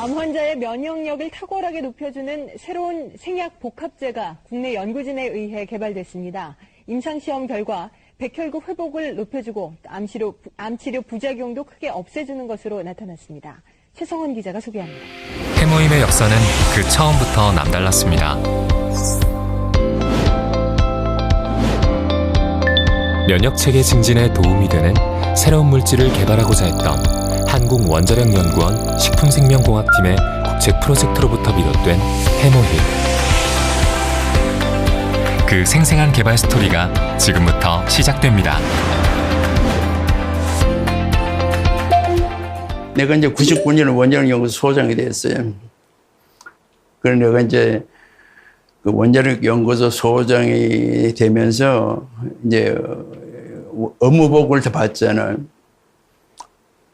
암 환자의 면역력을 탁월하게 높여주는 새로운 생약 복합제가 국내 연구진에 의해 개발됐습니다. 임상시험 결과 백혈구 회복을 높여주고 암치료, 암치료 부작용도 크게 없애주는 것으로 나타났습니다. 최성원 기자가 소개합니다. 해모임의 역사는 그 처음부터 남달랐습니다. 면역체계 증진에 도움이 되는 새로운 물질을 개발하고자 했던 한국원자력연구원 식품생명공학팀의 국제 프로젝트로부터 비롯된 해모힘. 그 생생한 개발 스토리가 지금부터 시작됩니다. 내가 이제 99년에 원자력연구소 소장이 됐어요. 그래 내가 이제 그 원자력연구소 소장이 되면서 이제 업무복을 다 받잖아요.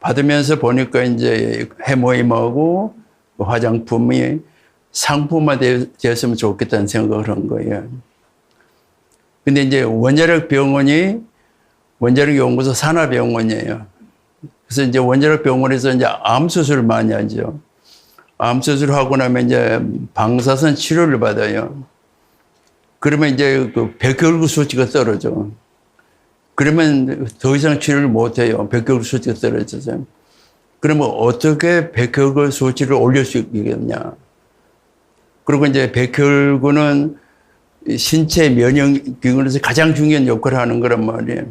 받으면서 보니까 이제 해모임하고 화장품이 상품화 되었으면 좋겠다는 생각을 한 거예요. 근데 이제 원자력 병원이 원자력 연구소 산하병원이에요. 그래서 이제 원자력 병원에서 이제 암 수술을 많이 하죠. 암 수술하고 나면 이제 방사선 치료를 받아요. 그러면 이제 그 백혈구 수치가 떨어져. 그러면 더 이상 치료를 못 해요. 백혈구 수치가 떨어져서. 그러면 어떻게 백혈구 수치를 올릴 수 있겠냐. 그리고 이제 백혈구는 신체 면역기관에서 가장 중요한 역할을 하는 거란 말이에요.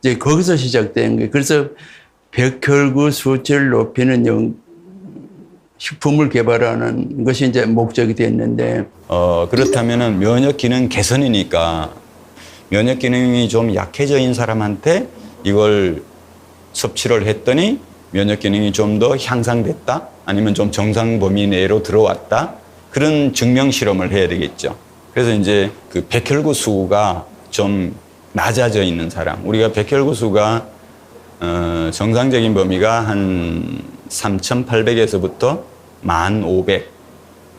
이제 거기서 시작된 거예요. 그래서 백혈구 수치를 높이는 영, 식품을 개발하는 것이 이제 목적이 됐는데 어, 그렇다면은 면역 기능 개선이니까 면역 기능이 좀 약해져 있는 사람한테 이걸 섭취를 했더니 면역 기능이 좀 더 향상됐다 아니면 좀 정상 범위 내로 들어왔다 그런 증명 실험을 해야 되겠죠. 그래서 이제 그 백혈구 수가 좀 낮아져 있는 사람 우리가 백혈구 수가 어, 정상적인 범위가 한 3,800에서부터 1,500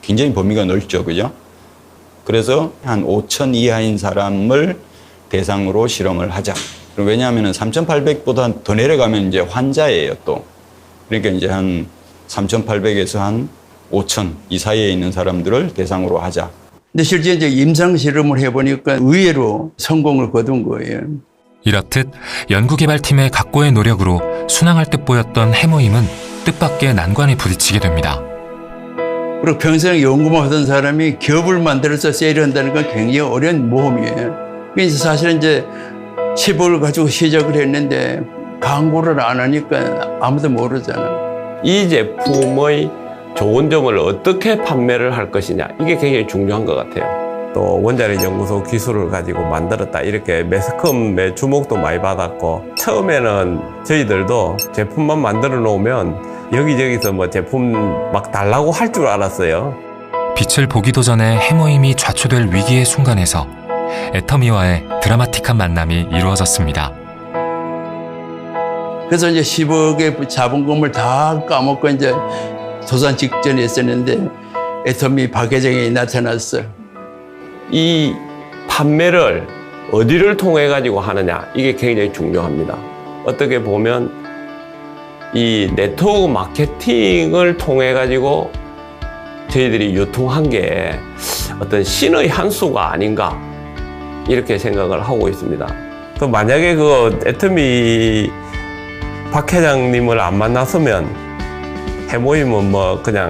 굉장히 범위가 넓죠, 그죠? 그래서 한 5천 이하인 사람을 대상으로 실험을 하자. 왜냐하면 3,800보다 더 내려가면 이제 환자예요, 또. 그러니까 이제 한 3,800에서 한 5천 이 사이에 있는 사람들을 대상으로 하자. 근데 실제 이제 임상 실험을 해보니까 의외로 성공을 거둔 거예요. 이렇듯 연구개발팀의 각고의 노력으로 순항할 듯 보였던 해모임은 뜻밖의 난관에 부딪히게 됩니다. 그리고 평생 연구만 하던 사람이 기업을 만들어서 세일을 한다는 건 굉장히 어려운 모험이에요. 그래서 사실은 이제 10억을 가지고 시작을 했는데 광고를 안 하니까 아무도 모르잖아. 이 제품의 좋은 점을 어떻게 판매를 할 것이냐 이게 굉장히 중요한 것 같아요. 또 원자력 연구소 기술을 가지고 만들었다 이렇게 매스컴의 주목도 많이 받았고 처음에는 저희들도 제품만 만들어 놓으면 여기저기서 뭐 제품 막 달라고 할 줄 알았어요. 빛을 보기도 전에 해모임이 좌초될 위기의 순간에서 애터미와의 드라마틱한 만남이 이루어졌습니다. 그래서 이제 10억의 자본금을 다 까먹고 이제 도산 직전에 있었는데 애터미 박 회장이 나타났어. 이 판매를 어디를 통해 가지고 하느냐 이게 굉장히 중요합니다. 어떻게 보면 이 네트워크 마케팅을 통해 가지고 저희들이 유통한 게 어떤 신의 한 수가 아닌가 이렇게 생각을 하고 있습니다. 또 만약에 그 애터미 박 회장님을 안 만났으면 해모임은 뭐 그냥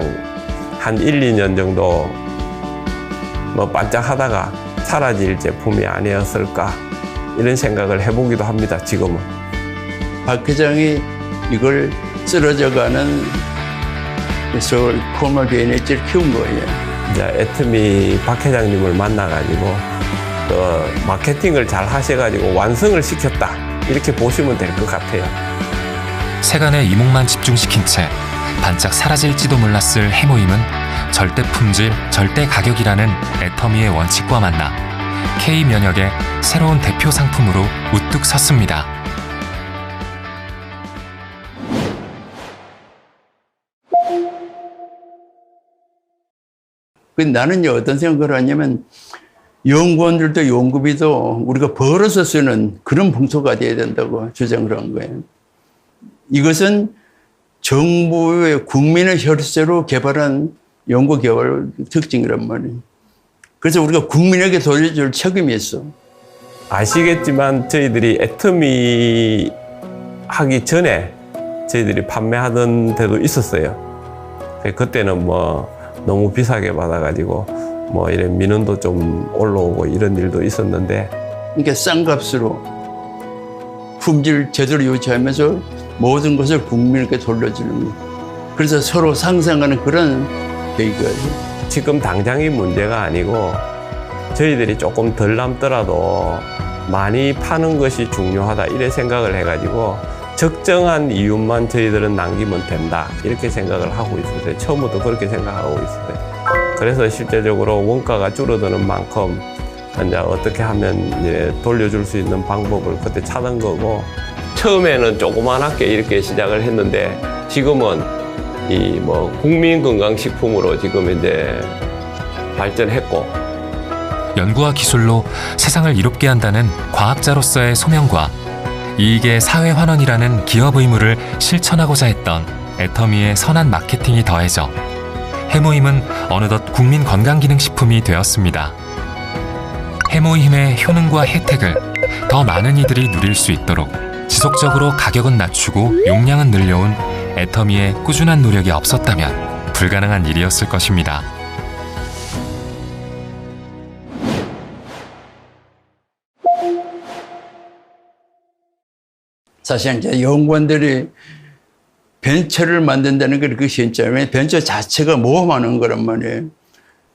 한 1, 2년 정도 뭐 반짝하다가 사라질 제품이 아니었을까 이런 생각을 해보기도 합니다. 지금은. 박 회장이 이걸 쓰러져가는 서울 코로나 BNH를 키운 거예요. 이제 애터미 박 회장님을 만나가지고 그 마케팅을 잘 하셔가지고 완성을 시켰다 이렇게 보시면 될 것 같아요. 세간의 이목만 집중시킨 채 반짝 사라질지도 몰랐을 해모임은 절대 품질, 절대 가격이라는 애터미의 원칙과 만나 K-면역의 새로운 대표 상품으로 우뚝 섰습니다. 그 나는 어떤 생각을 하냐면 연구원 들도 연구비도 우리가 벌어서 쓰는 그런 풍토가 돼야 된다고 주장을 한 거예요. 이것은 정부의 국민의 혈세로 개발한 연구 개발 특징이란 말이에요. 그래서 우리가 국민에게 돌려줄 책임이 있어. 아시겠지만 저희들이 애터미 하기 전에 저희들이 판매하던 데도 있었어요. 그때는 뭐 너무 비싸게 받아가지고 뭐 이런 민원도 좀 올라오고 이런 일도 있었는데 그러니까 싼 값으로 품질 제대로 유지하면서 모든 것을 국민에게 돌려주는 거. 그래서 서로 상생하는 그런 계기가 지금 당장이 문제가 아니고 저희들이 조금 덜 남더라도 많이 파는 것이 중요하다 이래 생각을 해가지고 적정한 이윤만 저희들은 남기면 된다 이렇게 생각을 하고 있었어요. 처음부터 그렇게 생각하고 있었어요. 그래서 실제적으로 원가가 줄어드는 만큼 이제 어떻게 하면 이제 돌려줄 수 있는 방법을 그때 찾은 거고 처음에는 조그만하게 이렇게 시작을 했는데 지금은 이 뭐 국민 건강식품으로 지금 이제 발전했고 연구와 기술로 세상을 이롭게 한다는 과학자로서의 소명과 이익의 사회 환원이라는 기업 의무를 실천하고자 했던 애터미의 선한 마케팅이 더해져 해모임은 어느덧 국민 건강기능식품이 되었습니다. 해모임의 효능과 혜택을 더 많은 이들이 누릴 수 있도록 지속적으로 가격은 낮추고 용량은 늘려온 애터미의 꾸준한 노력이 없었다면 불가능한 일이었을 것입니다. 사실 이제 연구원들이 벤처를 만든다는 게 쉽지 않아요. 벤처 자체가 모험하는 거란 말이에요.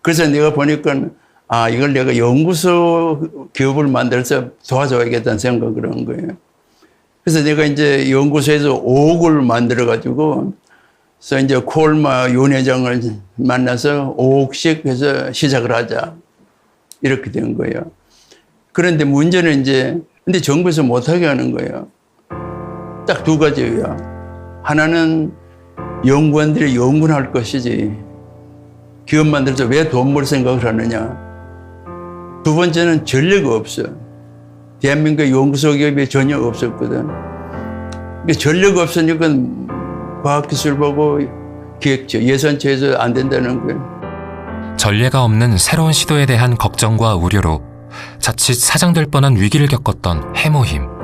그래서 내가 보니까 아, 이걸 내가 연구소 기업을 만들어서 도와줘야겠다는 생각을 한 거예요. 그래서 내가 이제 연구소에서 5억을 만들어가지고, 그래서 이제 콜마 윤 회장을 만나서 5억씩 해서 시작을 하자. 이렇게 된 거예요. 그런데 문제는 이제, 근데 정부에서 못하게 하는 거예요. 딱 두 가지예요. 하나는 연구원들이 연구할 것이지. 기업 만들어서 왜 돈 벌 생각을 하느냐. 두 번째는 전례가 없어. 대한민국 연구소 기업이 전혀 없었거든. 전례가 없으니까 과학기술 보고 기획처, 예산처에서 안 된다는 거예요. 전례가 없는 새로운 시도에 대한 걱정과 우려로 자칫 사장될 뻔한 위기를 겪었던 해모힘.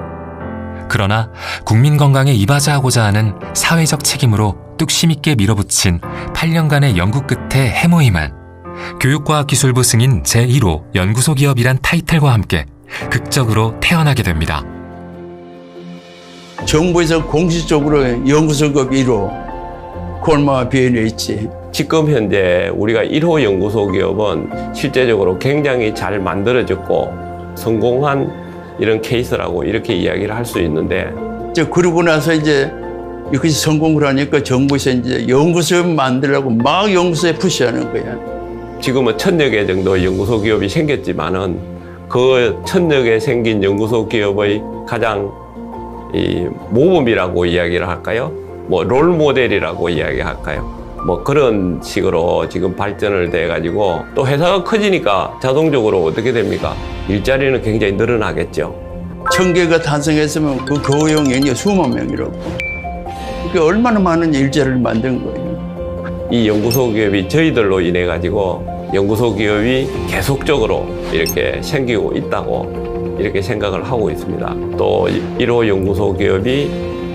그러나 국민 건강에 이바지하고자 하는 사회적 책임으로 뚝심 있게 밀어붙인 8년간의 연구 끝에 해모힘은 교육과학기술부 승인 제1호 연구소 기업이란 타이틀과 함께 극적으로 태어나게 됩니다. 정부에서 공식적으로 연구소 기업 1호 콜마 BNH 지금 현재 우리가 1호 연구소 기업은 실제적으로 굉장히 잘 만들어졌고 성공한 이런 케이스라고 이렇게 이야기를 할 수 있는데 이제 그러고 나서 이제 이것이 성공을 하니까 정부에서 이제 연구소 만들라고 막 연구소에 푸시하는 거야. 지금은 천여 개 정도 연구소 기업이 생겼지만은 그 천여 개 생긴 연구소 기업의 가장 이 모범이라고 이야기를 할까요? 뭐 롤 모델이라고 이야기할까요? 뭐 그런 식으로 지금 발전을 돼 가지고 또 회사가 커지니까 자동적으로 어떻게 됩니까? 일자리는 굉장히 늘어나겠죠. 천 개가 탄생했으면 그 고용 인이 수만 명이라고. 그게 얼마나 많은 일자리를 만든 거예요. 이 연구소 기업이 저희들로 인해 가지고 연구소 기업이 계속적으로 이렇게 생기고 있다고 이렇게 생각을 하고 있습니다. 또 1호 연구소 기업이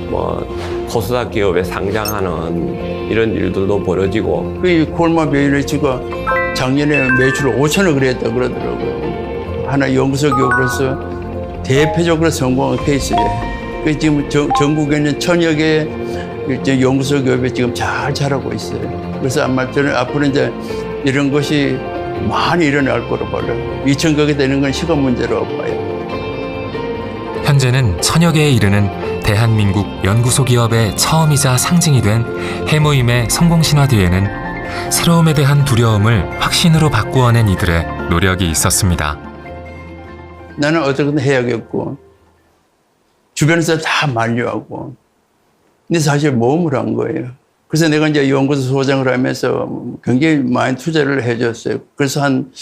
뭐 코스닥 기업에 상장하는 이런 일들도 벌어지고 그 콜마 베이레츠가 작년에 매출 5천억을 했다 그러더라고요. 하나 연구소 기업으로서 대표적으로 성공한 케이스예요. 그 지금 전- 전국에는 천여 개 연구소 기업이 지금 잘 자라고 있어요. 그래서 아마 저는 앞으로 이제 이런 것이 많이 일어날 거로 봐요. 2천 개가 되는 건 시간 문제라고 봐요. 현재는 천여 개에 이르는 대한민국 연구소 기업의 처음이자 상징이 된 해모임의 성공 신화 뒤에는 새로움에 대한 두려움을 확신으로 바꾸어낸 이들의 노력이 있었습니다. 나는 어떻게든 해야겠고 주변에서 다 만류하고 근데 사실 모험을 한 거예요. 그래서 내가 이제 연구소 소장을 하면서 굉장히 많이 투자를 해줬어요. 그래서 한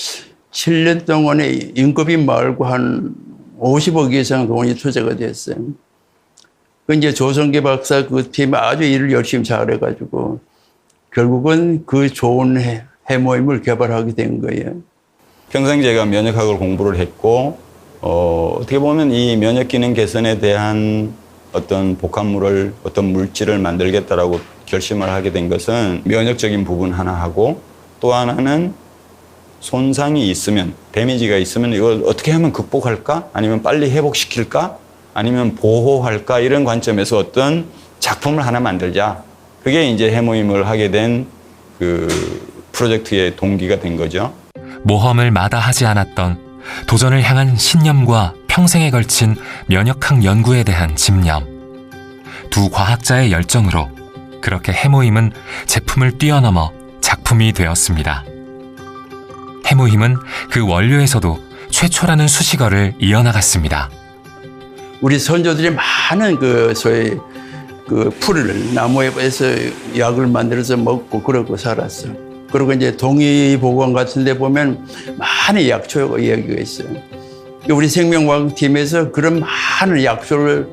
7년 동안에 인건비 말고 한 50억 이상 돈이 투자가 됐어요. 그 이제 조성기 박사 그 팀이 아주 일을 열심히 잘해가지고 결국은 그 좋은 해, 해모임을 개발하게 된 거예요. 평생 제가 면역학을 공부를 했고 어, 어떻게 보면 이 면역 기능 개선에 대한 어떤 복합물을 어떤 물질을 만들겠다라고 결심을 하게 된 것은 면역적인 부분 하나 하고 또 하나는 손상이 있으면 데미지가 있으면 이걸 어떻게 하면 극복할까 아니면 빨리 회복시킬까 아니면 보호할까 이런 관점에서 어떤 작품을 하나 만들자 그게 이제 해모임을 하게 된 그 프로젝트의 동기가 된 거죠. 모험을 마다하지 않았던 도전을 향한 신념과 평생에 걸친 면역학 연구에 대한 집념. 두 과학자의 열정으로 그렇게 해모임은 제품을 뛰어넘어 작품이 되었습니다. 해모임은 그 원료에서도 최초라는 수식어를 이어나갔습니다. 우리 선조들이 많은 그 소위 그 풀을 나무에서 약을 만들어서 먹고 그러고 살았어. 그리고 이제 동의보건 같은 데 보면 많은 약초가 이야기가 있어요. 우리 생명과학팀에서 그런 많은 약초를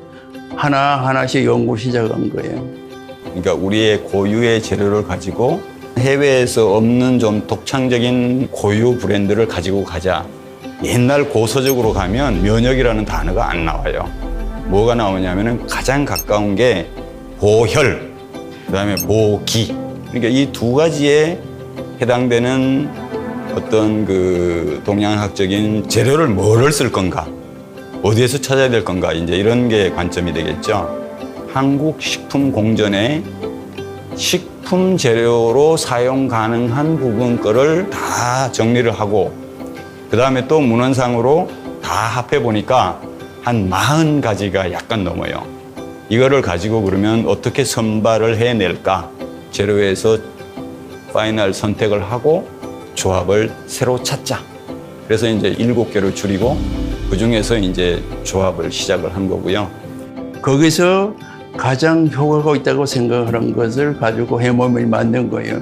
하나하나씩 연구 시작한 거예요. 그러니까 우리의 고유의 재료를 가지고 해외에서 없는 좀 독창적인 고유 브랜드를 가지고 가자. 옛날 고서적으로 가면 면역이라는 단어가 안 나와요. 뭐가 나오냐면은 가장 가까운 게 보혈, 그다음에 보기. 그러니까 이 두 가지에 해당되는 어떤 그 동양학적인 재료를 뭐를 쓸 건가, 어디에서 찾아야 될 건가, 이제 이런 게 관점이 되겠죠. 한국 식품 공전에 식품 재료로 사용 가능한 부분 거를 다 정리를 하고 그 다음에 또 문헌상으로 다 합해 보니까 한 40가지가 약간 넘어요. 이거를 가지고 그러면 어떻게 선발을 해낼까? 재료에서 파이널 선택을 하고 조합을 새로 찾자. 그래서 이제 일곱 개를 줄이고 그 중에서 이제 조합을 시작을 한 거고요. 거기서 가장 효과가 있다고 생각하는 것을 가지고 해몸을 만든 거예요.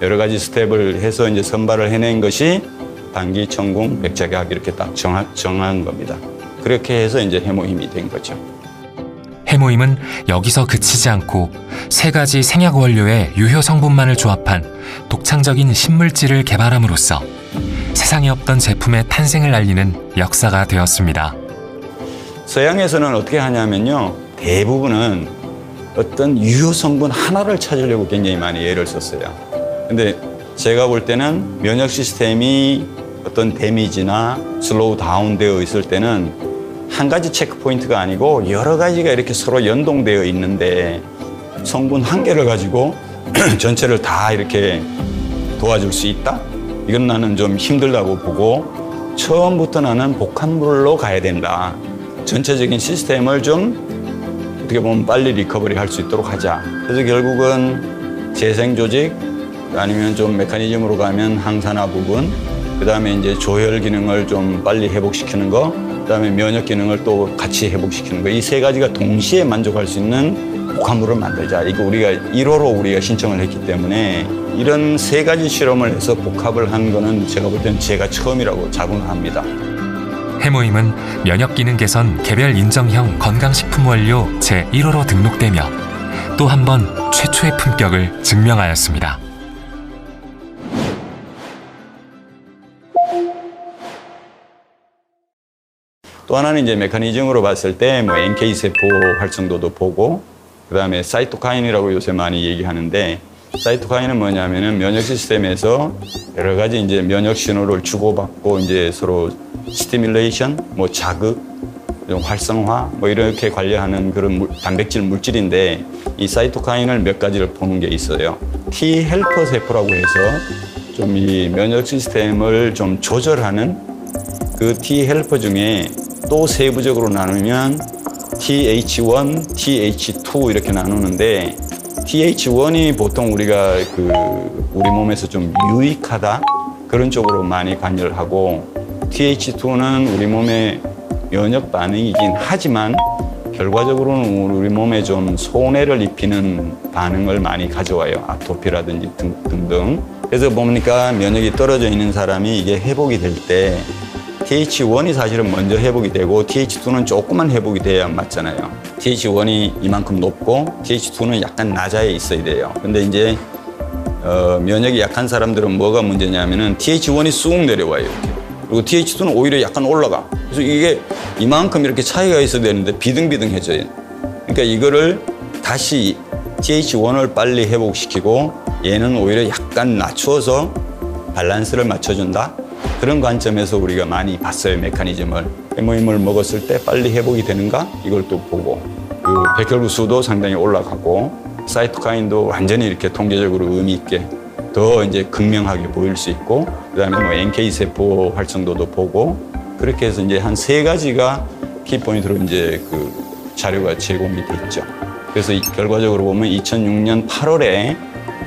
여러 가지 스텝을 해서 이제 선발을 해낸 것이 단기, 천궁, 백작약 이렇게 딱 정한, 정한 겁니다. 그렇게 해서 이제 해모힘이 된 거죠. 해모임은 여기서 그치지 않고 세 가지 생약 원료의 유효 성분만을 조합한 독창적인 신물질을 개발함으로써 세상에 없던 제품의 탄생을 알리는 역사가 되었습니다. 서양에서는 어떻게 하냐면요. 대부분은 어떤 유효 성분 하나를 찾으려고 굉장히 많이 애를 썼어요. 근데 제가 볼 때는 면역 시스템이 어떤 데미지나 슬로우 다운 되어 있을 때는 한 가지 체크 포인트가 아니고 여러 가지가 이렇게 서로 연동되어 있는데 성분 한 개를 가지고 전체를 다 이렇게 도와줄 수 있다? 이건 나는 좀 힘들다고 보고 처음부터 나는 복합물로 가야 된다. 전체적인 시스템을 좀 어떻게 보면 빨리 리커버리 할 수 있도록 하자. 그래서 결국은 재생 조직 아니면 좀 메커니즘으로 가면 항산화 부분, 그 다음에 이제 조혈 기능을 좀 빨리 회복시키는 거, 그 다음에 면역 기능을 또 같이 회복시키는 거. 이 세 가지가 동시에 만족할 수 있는 복합물을 만들자. 이거 우리가 1호로 우리가 신청을 했기 때문에 이런 세 가지 실험을 해서 복합을 한 거는 제가 볼 때는 제가 처음이라고 자부합니다. 해모임은 면역 기능 개선 개별 인정형 건강식품 원료 제1호로 등록되며 또 한 번 최초의 품격을 증명하였습니다. 또 하나는 이제 메커니즘으로 봤을 때 뭐 NK 세포 활성도도 보고 그다음에 사이토카인이라고 요새 많이 얘기하는데 사이토카인은 뭐냐면은 면역 시스템에서 여러 가지 이제 면역 신호를 주고받고 이제 서로 스티뮬레이션, 뭐 자극, 좀 활성화 뭐 이렇게 관리하는 그런 물- 단백질 물질인데 이 사이토카인을 몇 가지를 보는 게 있어요. T 헬퍼 세포라고 해서 좀 이 면역 시스템을 좀 조절하는 그 T 헬퍼 중에 또 세부적으로 나누면 TH1, TH2 이렇게 나누는데 TH1이 보통 우리가 그 우리 몸에서 좀 유익하다 그런 쪽으로 많이 관여를 하고 TH2는 우리 몸의 면역 반응이긴 하지만 결과적으로는 우리 몸에 좀 손해를 입히는 반응을 많이 가져와요. 아토피라든지 등, 등등. 그래서 보니까 면역이 떨어져 있는 사람이 이게 회복이 될 때 TH1이 사실은 먼저 회복이 되고 TH2는 조금만 회복이 돼야 맞잖아요. TH1이 이만큼 높고 TH2는 약간 낮아에 있어야 돼요. 근데 이제 어, 면역이 약한 사람들은 뭐가 문제냐면은 TH1이 쑥 내려와요. 그리고 TH2는 오히려 약간 올라가. 그래서 이게 이만큼 이렇게 차이가 있어야 되는데 비등비등해져요. 그러니까 이거를 다시 TH1을 빨리 회복시키고 얘는 오히려 약간 낮추어서 밸런스를 맞춰준다. 그런 관점에서 우리가 많이 봤어요 메커니즘을. 해모임을 먹었을 때 빨리 회복이 되는가? 이걸 또 보고. 그 백혈구 수도 상당히 올라가고 사이토카인도 완전히 이렇게 통계적으로 의미 있게 더 이제 극명하게 보일 수 있고 그다음에 뭐 NK 세포 활성도도 보고 그렇게 해서 이제 한 세 가지가 키포인트로 이제 그 자료가 제공이 됐죠. 그래서 이- 결과적으로 보면 2006년 8월에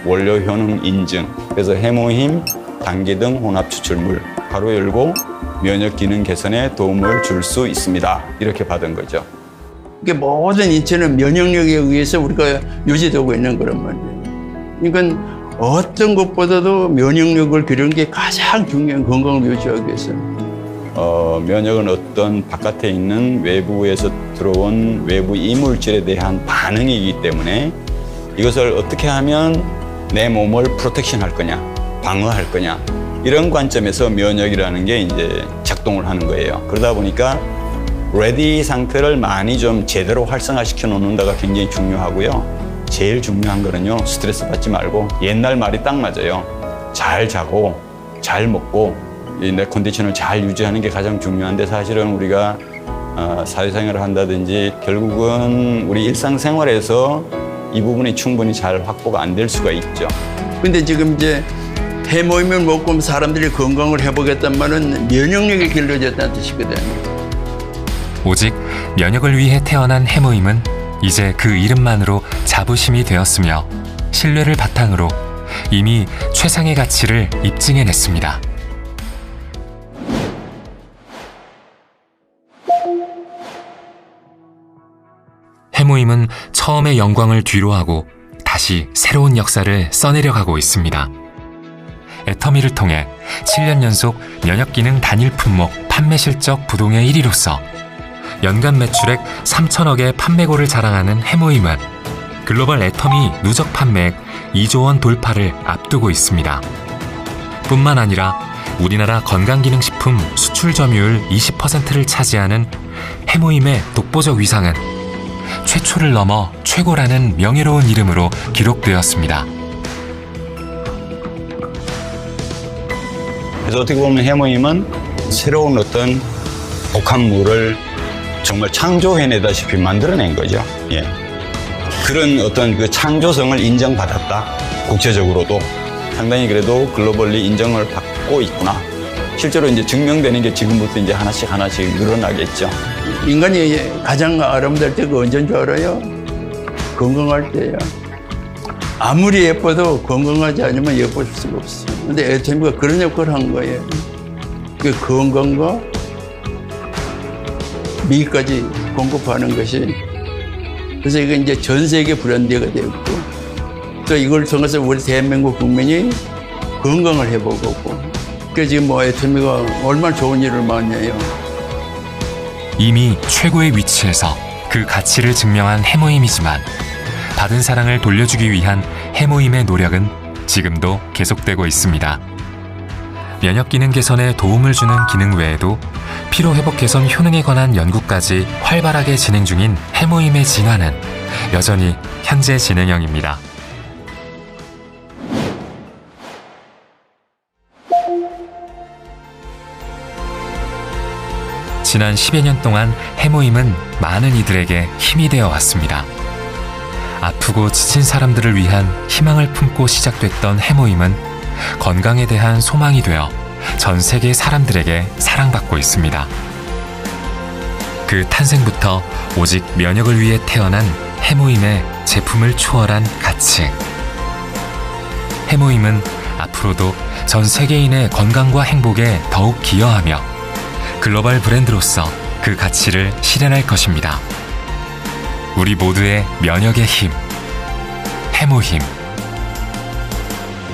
원료 효능 인증 그래서 해모힘 단기 등 혼합 추출물 가로 열고 면역 기능 개선에 도움을 줄 수 있습니다. 이렇게 받은 거죠. 이게 모든 인체는 면역력에 의해서 우리가 유지되고 있는 거란 말이에요. 이건 어떤 것보다도 면역력을 기르는 게 가장 중요한 건강을 유지하기 위해서. 어, 면역은 어떤 바깥에 있는 외부에서 들어온 외부 이물질에 대한 반응이기 때문에 이것을 어떻게 하면 내 몸을 프로텍션 할 거냐, 방어할 거냐, 이런 관점에서 면역이라는 게 이제 작동을 하는 거예요. 그러다 보니까 레디 상태를 많이 좀 제대로 활성화시켜 놓는다가 굉장히 중요하고요. 제일 중요한 거는요, 스트레스 받지 말고 옛날 말이 딱 맞아요. 잘 자고, 잘 먹고, 이내 컨디션을 잘 유지하는 게 가장 중요한데 사실은 우리가 어, 사회생활을 한다든지 결국은 우리 일상생활에서 이 부분이 충분히 잘 확보가 안 될 수가 있죠. 근데 지금 이제 해모임을 먹고 사람들이 건강을 해보겠단 말은 면역력이 길러졌다는 뜻이거든요. 오직 면역을 위해 태어난 해모임은 이제 그 이름만으로 자부심이 되었으며 신뢰를 바탕으로 이미 최상의 가치를 입증해냈습니다. 해모임은 처음의 영광을 뒤로하고 다시 새로운 역사를 써내려가고 있습니다. 애터미를 통해 7년 연속 면역기능 단일 품목 판매 실적 부동의 1위로서 연간 매출액 3천억의 판매고를 자랑하는 해모임은 글로벌 애터미 누적 판매액 2조 원 돌파를 앞두고 있습니다. 뿐만 아니라 우리나라 건강기능식품 수출 점유율 20%를 차지하는 해모임의 독보적 위상은 최초를 넘어 최고라는 명예로운 이름으로 기록되었습니다. 그래서 어떻게 보면 해모임은 새로운 어떤 복합물을 정말 창조해내다시피 만들어낸 거죠. 예. 그런 어떤 그 창조성을 인정받았다. 국제적으로도 상당히 그래도 글로벌리 인정을 받고 있구나. 실제로 이제 증명되는 게 지금부터 이제 하나씩 하나씩 늘어나겠죠. 인간이 가장 아름다울 때가 언제인 줄 알아요? 건강할 때야. 아무리 예뻐도 건강하지 않으면 예뻐질 수가 없어. 근데 애터미가 그런 역할을 한 거예요. 그 건강과 미까지 공급하는 것이 그래서 이게 이제 전 세계 브랜드가 되었고 또 이걸 통해서 우리 대한민국 국민이 건강을 회복하고 그래서 지금 뭐 애터미가 얼마나 좋은 일을 많이 해요. 이미 최고의 위치에서 그 가치를 증명한 해모임이지만 받은 사랑을 돌려주기 위한 해모임의 노력은 지금도 계속되고 있습니다. 면역 기능 개선에 도움을 주는 기능 외에도 피로 회복 개선 효능에 관한 연구까지 활발하게 진행 중인 해모임의 진화는 여전히 현재 진행형입니다. 지난 10여 년 동안 해모임은 많은 이들에게 힘이 되어 왔습니다. 아프고 지친 사람들을 위한 희망을 품고 시작됐던 해모임은 건강에 대한 소망이 되어 전 세계 사람들에게 사랑받고 있습니다. 그 탄생부터 오직 면역을 위해 태어난 해모임의 제품을 초월한 가치. 해모임은 앞으로도 전 세계인의 건강과 행복에 더욱 기여하며 글로벌 브랜드로서 그 가치를 실현할 것입니다. 우리 모두의 면역의 힘, 해모힘.